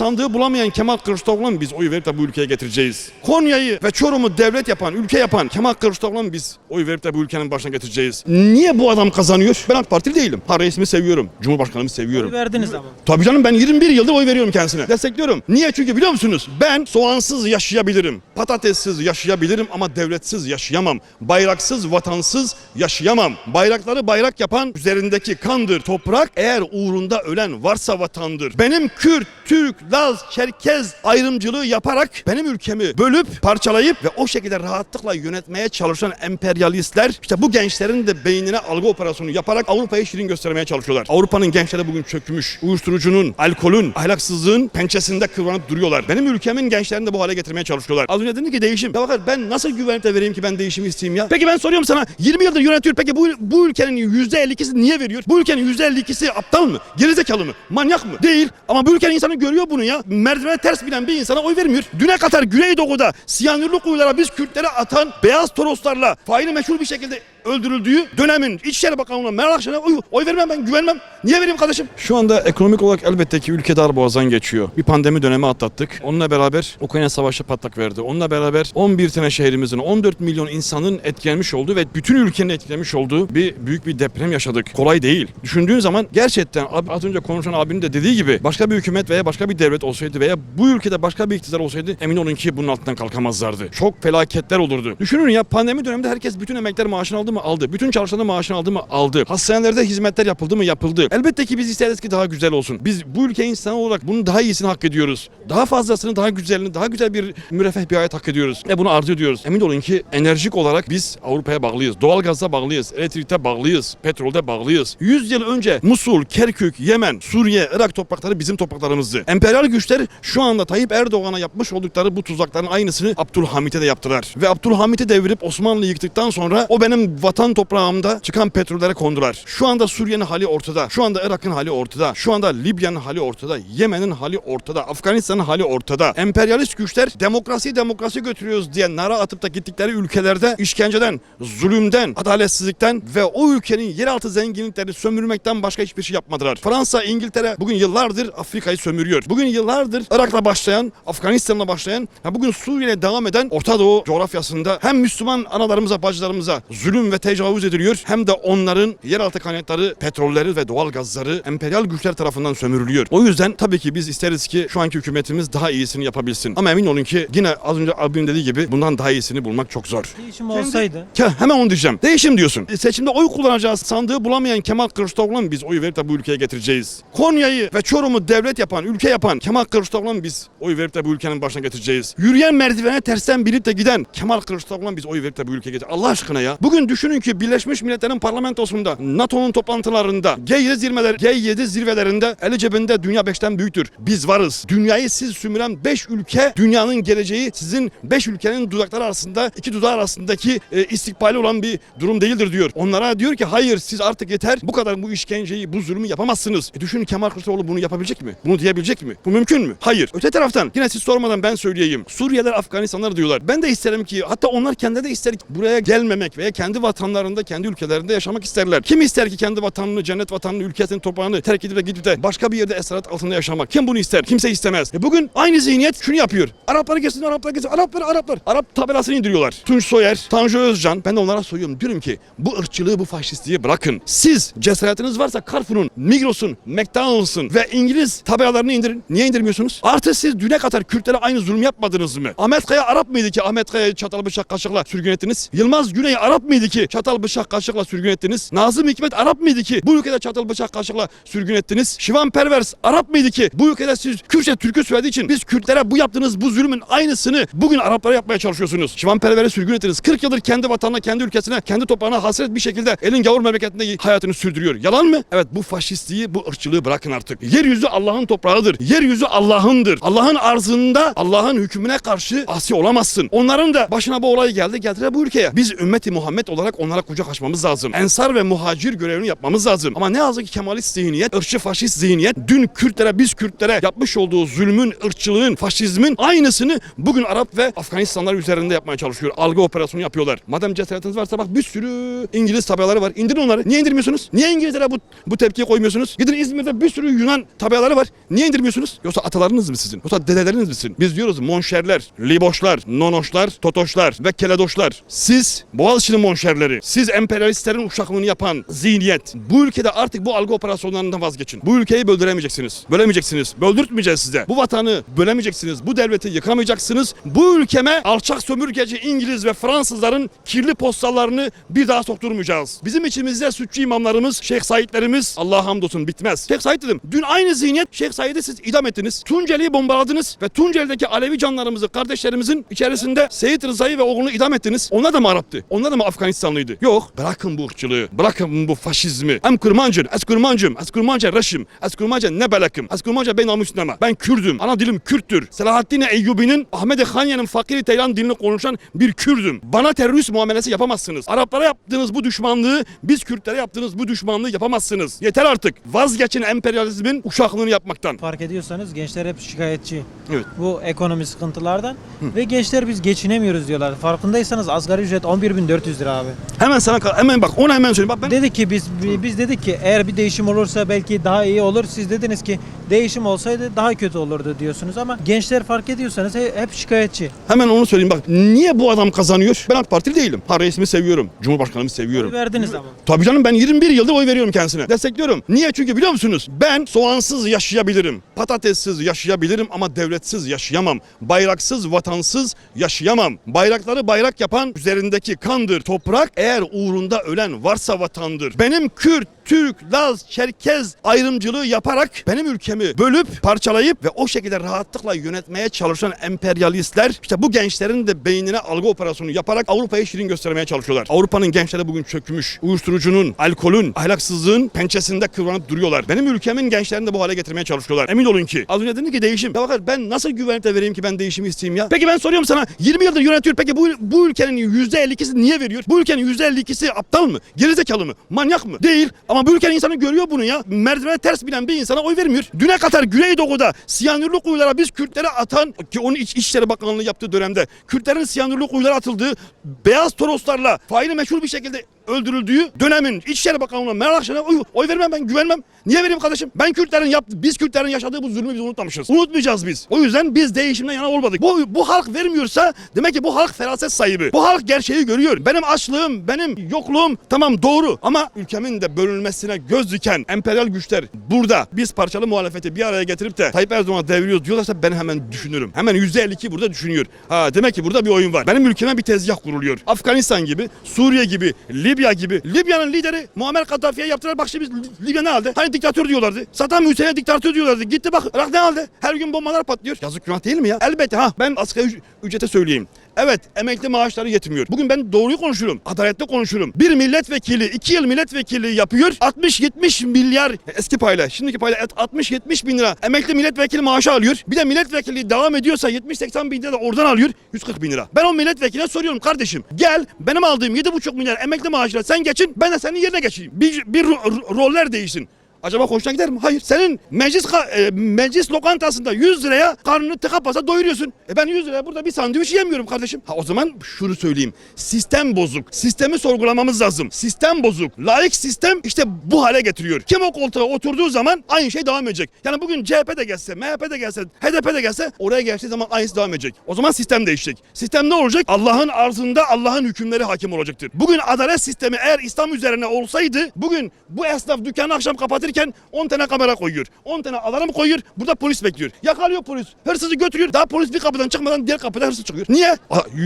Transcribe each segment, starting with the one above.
sandığı bulamayan Kemal Kılıçdaroğlu'na mı biz oy verip de bu ülkeye getireceğiz? Konya'yı ve Çorum'u devlet yapan, ülke yapan Kemal Kılıçdaroğlu'na mı biz oy verip de bu ülkenin başına getireceğiz? Niye bu adam kazanıyor? Ben AK Partili değilim. Ha reisimi seviyorum. Cumhurbaşkanımı seviyorum. Oy verdiniz ama. Tabii canım ben 21 yıldır oy veriyorum kendisine. Destekliyorum. Niye? Çünkü biliyor musunuz? Ben soğansız yaşayabilirim. Patatessiz yaşayabilirim ama devletsiz yaşayamam. Bayraksız, vatansız yaşayamam. Bayrakları bayrak yapan üzerindeki kandır toprak. Eğer uğrunda ölen varsa vatandır. Benim Kürt, Türk, Laz, Çerkez ayrımcılığı yaparak benim ülkemi bölüp parçalayıp ve o şekilde rahatlıkla yönetmeye çalışan emperyalistler işte bu gençlerin de beynine algı operasyonu yaparak Avrupa'yı şirin göstermeye çalışıyorlar. Avrupa'nın gençleri bugün çökmüş. Uyuşturucunun, alkolün, ahlaksızlığın pençesinde kıvranıp duruyorlar. Benim ülkemin gençlerini de bu hale getirmeye çalışıyorlar. Az önce dedim ki değişim. Ya bakar ben nasıl güvenip de vereyim ki ben değişimi isteyeyim ya? Peki ben soruyorum sana 20 yıldır yönetiyor. Peki bu, bu ülkenin %52'si niye veriyor? Bu ülkenin %52'si aptal mı? Gerizekalı mı? Manyak mı? Değil. Ama bu ülkenin insanı görüyor bunu ya. Merdivene ters binen bir insana oy vermiyor. Düne kadar Güneydoğu'da siyanürlü kuyulara biz Kürtleri atan beyaz toroslarla faili meşhur bir şekilde öldürüldüğü dönemin İçişleri Bakanlığı'na Meral Akşener'e oy, oy vermem ben güvenmem. Niye vereyim kardeşim? Şu anda ekonomik olarak elbette ki ülke darboğazdan geçiyor. Bir pandemi dönemi atlattık. Onunla beraber Ukrayna Savaşı patlak verdi. Onunla beraber 11 tane şehrimizin 14 milyon insanın etkilenmiş olduğu ve bütün ülkenin etkilemiş olduğu bir büyük bir deprem yaşadık. Kolay değil. Düşündüğün zaman gerçekten az önce konuşan abinin de dediği gibi başka bir hükümet veya başka bir devlet olsaydı veya bu ülkede başka bir iktidar olsaydı emin olun ki bunun altından kalkamazlardı. Çok felaketler olurdu. Düşünün ya pandemi döneminde herkes bütün emekler maaşını aldı mı? Aldı. Bütün çalışanlar maaşını aldı mı? Aldı. Hastanelerde hizmetler yapıldı mı? Yapıldı. Elbette ki biz isteriz ki daha güzel olsun. Biz bu ülke insanı olarak bunun daha iyisini hak ediyoruz. Daha fazlasını, daha güzelini, daha güzel bir müreffeh bir hayat hak ediyoruz. Ve bunu arzu ediyoruz. Emin olun ki enerjik olarak biz Avrupa'ya bağlıyız. Doğalgazda bağlıyız. Elektrikte bağlıyız. Petrolde bağlıyız. 100 yıl önce Musul, Kerkük, Yemen, Suriye, Irak toprakları bizim topraklarımızdı. Emperyal güçler şu anda Tayyip Erdoğan'a yapmış oldukları bu tuzakların aynısını Abdülhamit'e de yaptılar. Ve Abdülhamit'i devirip Osmanlı'yı yıktıktan sonra o benim vatan toprağımda çıkan petrollere kondular. Şu anda Suriye'nin hali ortada. Şu anda Irak'ın hali ortada. Şu anda Libya'nın hali ortada. Yemen'in hali ortada. Afganistan'ın hali ortada. Emperyalist güçler demokrasi demokrasi götürüyoruz diye nara atıp da gittikleri ülkelerde işkenceden, zulümden, adaletsizlikten ve o ülkenin yeraltı zenginliklerini sömürmekten başka hiçbir şey yapmadılar. Fransa, İngiltere bugün yıllardır Afrika'yı sömürüyor. Bugün yıllardır Irak'la başlayan, Afganistan'la başlayan, bugün Suriye'yle devam eden Orta Doğu coğrafyasında hem Müslüman analarımıza, bacılarımıza zulüm ve tecavüz ediliyor hem de onların yeraltı kaynakları, petrolleri ve doğal gazları emperyal güçler tarafından sömürülüyor. O yüzden tabii ki biz isteriz ki şu anki hükümetimiz daha iyisini yapabilsin. Ama emin olun ki yine az önce abim dediği gibi bundan daha iyisini bulmak çok zor. Değişim olsaydı. Ya hemen onu diyeceğim. Değişim diyorsun. E, seçimde oy kullanacağız. Sandığı bulamayan Kemal Kılıçdaroğlu'na mı biz oy verip de bu ülkeye getireceğiz? Konya'yı ve Çorum'u devlet yapan, ülke yapan Kemal Kılıçdaroğlu'na mı biz oy verip de bu ülkenin başına getireceğiz? Yürüyen merdivene tersten binip de giden Kemal Kılıçdaroğlu'na biz oy verip de bu ülkeye getireceğiz. Allah aşkına ya. Bugün düşünün ki Birleşmiş Milletler'in parlamentosunda, NATO'nun toplantılarında, G7 zirveler, G7 zirvelerinde eli cebinde dünya 5'ten büyüktür. Biz varız. Dünyayı siz sümüren 5 ülke, dünyanın geleceği sizin 5 ülkenin dudakları arasında, iki dudağı arasındaki e, istikbali olan bir durum değildir diyor. Onlara diyor ki hayır siz artık yeter bu kadar bu işkenceyi, bu zulmü yapamazsınız. E düşünün Kemal Kılıçdaroğlu bunu yapabilecek mi? Bunu diyebilecek mi? Bu mümkün mü? Hayır. Öte taraftan yine siz sormadan ben söyleyeyim. Suriyeliler, Afganistanlar diyorlar. Ben de isterim ki hatta onlar kendileri de ister ki buraya gelmemek veya kendi vatanlarında, kendi ülkelerinde yaşamak isterler. Kim ister ki kendi vatanını, cennet vatanını, ülkesini, toprağını terk edip de gidip de başka bir yerde esaret altında yaşamak? Kim bunu ister? Kimse istemez. E bugün aynı zihniyet şunu yapıyor. Arapları gelsin, Araplar gelsin, Araplar, Araplar. Arap tabelasını indiriyorlar. Tunç Soyer, Tanju Özcan. Ben de onlara soruyorum. Diyorum ki bu ırkçılığı, bu faşistliği bırakın. Siz cesaretiniz varsa Carrefour'un, Migros'un, McDonald's'ın ve İngiliz tabelalarını indirin. Niye indirmiyorsunuz? Artı siz düne kadar Kürtlere aynı zulüm yapmadınız mı? Ahmet Kaya Arap mıydı ki Ahmet Kaya'yı çatal bıçak kaşıkla sürgün ettiniz? Yılmaz Güney Arap mıydı ki çatal bıçak kaşıkla sürgün ettiniz? Nazım Hikmet Arap mıydı ki bu ülkede çatal bıçak kaşıkla sürgün ettiniz? Şivan Pervers Arap mıydı ki bu ülkede siz Kürtçe türkü söylediği için biz Kürtlere bu yaptığınız bu zulmün aynısını bugün Araplara yapmaya çalışıyorsunuz. Şivan Perver'e sürgün ettiniz. 40 yıldır kendi vatanına, kendi ülkesine, kendi toprağına hasret bir şekilde elin gavur memleketinde hayatını sürdürüyor. Yalan mı? Evet bu faşistliği, bu ırkçılığı bırakın artık. Yeryüzü Allah'ın toprağıdır. Yeryüzü Allah'ındır. Allah'ın arzında Allah'ın hükmüne karşı asi olamazsın. Onların da başına bu olay geldi geldiler bu ülkeye. Biz ümmeti Muhammed olarak olarak onlara kucak açmamız lazım. Ensar ve muhacir görevini yapmamız lazım. Ama ne yazık ki Kemalist zihniyet, ırkçı faşist zihniyet dün Kürtlere, biz Kürtlere yapmış olduğu zulmün, ırkçılığın, faşizmin aynısını bugün Arap ve Afganistanlar üzerinde yapmaya çalışıyor. Algı operasyonu yapıyorlar. Madem cesaretiniz varsa bak bir sürü İngiliz tabelaları var. İndirin onları. Niye indirmiyorsunuz? Niye İngilizlere bu, bu tepkiyi koymuyorsunuz? Gidin İzmir'de bir sürü Yunan tabelaları var. Niye indirmiyorsunuz? Yoksa atalarınız mı sizin? Yoksa dedeleriniz misin? Biz diyoruz monşerler, liboşlar, nonoşlar, totoşlar ve keledoşlar. Siz Boğaziçi'nin monşerleri, siz emperyalistlerin uşaklığını yapan zihniyet. Bu ülkede artık bu algı operasyonlarından vazgeçin. Bu ülkeyi böldüremeyeceksiniz. Bölemeyeceksiniz. Böldürtmeyeceğiz size. Bu vatanı bölemeyeceksiniz. Bu devleti yıkamayacaksınız. Bu ülkeme alçak sömürgeci İngiliz ve Fransızların kirli postallarını bir daha sokturmayacağız. Bizim içimizde sütçü imamlarımız, Şeyh Saidlerimiz Allah'a hamdolsun bitmez. Şeyh Said dedim. Dün aynı zihniyet Şeyh Said'i siz idam ettiniz. Tunceli'yi bombaladınız ve Tunceli'deki Alevi canlarımızı, kardeşlerimizin içerisinde Seyit Rıza'yı ve oğlunu idam ettiniz. Onlar da mı Arap'tı? Onlar da mı Afganistanlıydı? Yok. Bırakın bu ırkçılığı. Bırakın bu faşizmi. Em kurmancın, es kurmancım, es kurmanca reşim, es kurmanca ne belakım, es kurmanca ben namusnama. Ben Kürdüm. Ana dilim Kürttür. Selahaddin Eyyubi'nin Ahmet Hanya'nın Fakiri Teylan dilini konuşan bir Kürdüm. Bana terörist muamelesi yapamazsınız. Araplara yaptığınız bu düşmanlığı biz Kürtlere yaptığınız bu düşmanlığı yapamazsınız. Yeter artık. Vazgeçin emperyalizmin uşaklığını yapmaktan. Fark ediyorsanız gençler hep şikayetçi. Evet. Bu ekonomi sıkıntılardan ve gençler biz geçinemiyoruz diyorlar. Farkındaysanız asgari ücret 11.400 lira abi. Hemen sana hemen bak ona hemen söyleyeyim. Bak ben Dedik ki biz biz dedik ki eğer bir değişim olursa belki daha iyi olur. Siz dediniz ki değişim olsaydı daha kötü olurdu diyorsunuz ama gençler fark ediyorsanız he- hep şikayetçi. hemen onu söyleyeyim. Bak niye bu adam kazanıyor? Ben AK Partili değilim. Ha reisimi seviyorum. Cumhurbaşkanımı seviyorum. Verdiniz ama. Tabii canım ben 21 yıldır oy veriyorum kendisine. Destekliyorum. Niye? Çünkü biliyor musunuz? Ben soğansız yaşayabilirim. Patatessiz yaşayabilirim ama devletsiz yaşayamam. Bayraksız, vatansız yaşayamam. Bayrakları bayrak yapan üzerindeki kandır, toprak eğer uğrunda ölen varsa vatandır. Benim Kürt, Türk, Laz, Çerkez ayrımcılığı yaparak benim ülkemi bölüp parçalayıp ve o şekilde rahatlıkla yönetmeye çalışan emperyalistler işte bu gençlerin de beynine algı operasyonu yaparak Avrupa'yı şirin göstermeye çalışıyorlar. Avrupa'nın gençleri bugün çökmüş. Uyuşturucunun, alkolün, ahlaksızlığın pençesinde kıvranıp duruyorlar. Benim ülkemin gençlerini de bu hale getirmeye çalışıyorlar. Emin olun ki. Az önce dedim ki değişim. Ya bakar ben nasıl güvenip de vereyim ki ben değişimi isteyeyim ya? Peki ben soruyorum sana 20 yıldır yönetiyor. Peki bu, bu ülkenin %52'si niye veriyor? Bu ülkenin %52'si aptal mı? Gerizekalı mı? Manyak mı? Değil. Ama bu ülkenin insanı görüyor bunu ya. Merdivene ters binen bir insana oy vermiyor. Düne kadar Güneydoğu'da siyanürlü kuyulara biz Kürtlere atan ki onun İç, İçişleri Bakanlığı yaptığı dönemde Kürtlerin siyanürlü kuyulara atıldığı beyaz toroslarla faili meşhur bir şekilde öldürüldüğü dönemin İçişleri Bakanlığı'na Meral Akşener'e oy, oy vermem ben güvenmem. Niye vereyim kardeşim? Ben Kürtlerin yaptı, biz Kürtlerin yaşadığı bu zulmü biz unutmamışız. Unutmayacağız biz. O yüzden biz değişimden yana olmadık. Bu, bu halk vermiyorsa demek ki bu halk feraset sahibi. Bu halk gerçeği görüyor. Benim açlığım, benim yokluğum tamam doğru ama ülkemin de bölünmesine göz diken emperyal güçler burada biz parçalı muhalefeti bir araya getirip de Tayyip Erdoğan'a deviriyoruz diyorlarsa ben hemen düşünürüm. Hemen %52 burada düşünüyor. Ha demek ki burada bir oyun var. Benim ülkeme bir tezgah kuruluyor. Afganistan gibi, Suriye gibi, Libya gibi. Libya'nın lideri Muammer Kaddafi'ye yaptılar. Bak şimdi Libya ne halde? Hani diktatör diyorlardı. Saddam Hüseyin'e diktatör diyorlardı. Gitti bak Irak ne halde? Her gün bombalar patlıyor. Yazık günah değil mi ya? Elbette ha ben asgari üc- ücrete söyleyeyim. Evet emekli maaşları yetmiyor. Bugün ben doğruyu konuşurum. Adaletli konuşurum. Bir milletvekili iki yıl milletvekili yapıyor. 60-70 milyar eski payla. Şimdiki payla 60-70 bin lira emekli milletvekili maaşı alıyor. Bir de milletvekili devam ediyorsa 70-80 bin lira da oradan alıyor. 140 bin lira. Ben o milletvekiline soruyorum kardeşim. Gel benim aldığım 7,5 milyar emekli maaşıyla sen geçin. Ben de senin yerine geçeyim. Bir, bir ro- ro- roller değişsin. Acaba hoşuna gider mi? Hayır. Senin meclis e, meclis lokantasında 100 liraya karnını tıka basa doyuruyorsun. E ben 100 liraya burada bir sandviç yemiyorum kardeşim. Ha o zaman şunu söyleyeyim. Sistem bozuk. Sistemi sorgulamamız lazım. Sistem bozuk. Laik sistem işte bu hale getiriyor. Kim o koltuğa oturduğu zaman aynı şey devam edecek. Yani bugün CHP de gelse, MHP de gelse, HDP de gelse oraya geçtiği zaman aynısı devam edecek. O zaman sistem değişecek. Sistem ne olacak? Allah'ın arzında Allah'ın hükümleri hakim olacaktır. Bugün adalet sistemi eğer İslam üzerine olsaydı bugün bu esnaf dükkanı akşam kapatırken 10 tane kamera koyuyor. 10 tane alarm koyuyor. Burada polis bekliyor. Yakalıyor polis. Hırsızı götürüyor. Daha polis bir kapıdan çıkmadan diğer kapıda hırsız çıkıyor. Niye?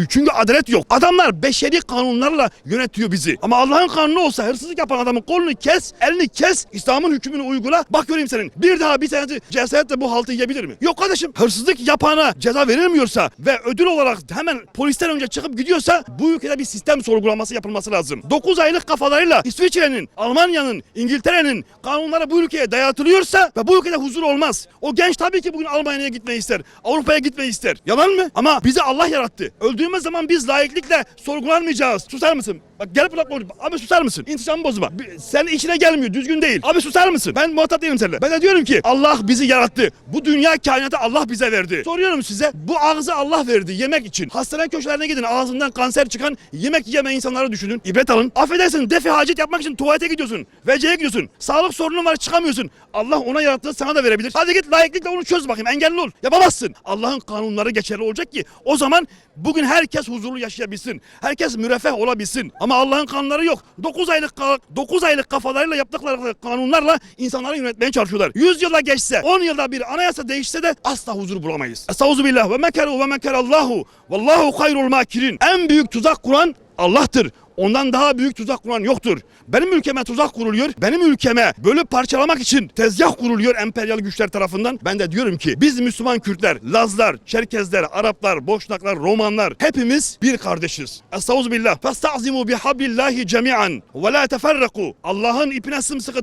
Çünkü adalet yok. Adamlar beşeri kanunlarla yönetiyor bizi. Ama Allah'ın kanunu olsa hırsızlık yapan adamın kolunu kes, elini kes, İslam'ın hükmünü uygula. Bak göreyim senin. Bir daha bir senesi cesaretle bu haltı yiyebilir mi? Yok kardeşim. Hırsızlık yapana ceza verilmiyorsa ve ödül olarak hemen polisten önce çıkıp gidiyorsa bu ülkede bir sistem sorgulaması yapılması lazım. 9 aylık kafalarıyla İsviçre'nin, Almanya'nın, İngiltere'nin kanunları insanlara bu ülkeye dayatılıyorsa ve bu ülkede huzur olmaz. O genç tabii ki bugün Almanya'ya gitmeyi ister. Avrupa'ya gitmeyi ister. Yalan mı? Ama bizi Allah yarattı. Öldüğümüz zaman biz layıklıkla sorgulanmayacağız. Susar mısın? Bak gel bırak konuş. Abi susar mısın? İntisamı bozma. Sen içine gelmiyor. Düzgün değil. Abi susar mısın? Ben muhatap değilim seninle. Ben de diyorum ki Allah bizi yarattı. Bu dünya kainatı Allah bize verdi. Soruyorum size. Bu ağzı Allah verdi yemek için. Hastane köşelerine gidin. Ağzından kanser çıkan yemek yemeyen insanları düşünün. İbret alın. Affedersin defi hacet yapmak için tuvalete gidiyorsun. VC'ye gidiyorsun. Sağlık sorunun var çıkamıyorsun. Allah ona yarattığı sana da verebilir. Hadi git layıklıkla onu çöz bakayım. Engelli ol. Yapamazsın. Allah'ın kanunları geçerli olacak ki o zaman bugün herkes huzurlu yaşayabilsin. Herkes müreffeh olabilsin. Ama Allah'ın kanunları yok. 9 aylık 9 aylık kafalarıyla yaptıkları kanunlarla insanları yönetmeye çalışıyorlar. 100 yılda geçse, 10 yılda bir anayasa değişse de asla huzur bulamayız. Estağuzu billah ve mekeru ve mekerallahu. Vallahu hayrul makirin. En büyük tuzak kuran Allah'tır. Ondan daha büyük tuzak kuran yoktur. Benim ülkeme tuzak kuruluyor. Benim ülkeme bölüp parçalamak için tezgah kuruluyor emperyal güçler tarafından. Ben de diyorum ki biz Müslüman Kürtler, Lazlar, Çerkezler, Araplar, Boşnaklar, Romanlar hepimiz bir kardeşiz. Estağfirullah. Festa'zimu bihablillahi cemi'an ve la teferraku. Allah'ın ipine sımsıkı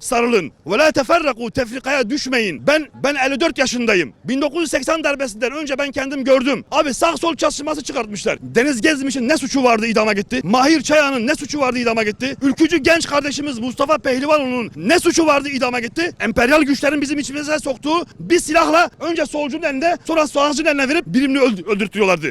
sarılın. Ve la teferraku. Tefrikaya düşmeyin. Ben ben 54 yaşındayım. 1980 darbesinden önce ben kendim gördüm. Abi sağ sol çatışması çıkartmışlar. Deniz Gezmiş'in ne suçu vardı idama gitti. Mahir Çayan'ın ne suçu vardı idama gitti. Ülkücü genç kardeşimiz Mustafa Pehlivanoğlu'nun ne suçu vardı idama gitti. Emperyal güçlerin bizim içimize soktuğu bir silahla önce solcunun eline sonra sağcının eline verip birimli öld- öldürtüyorlardı.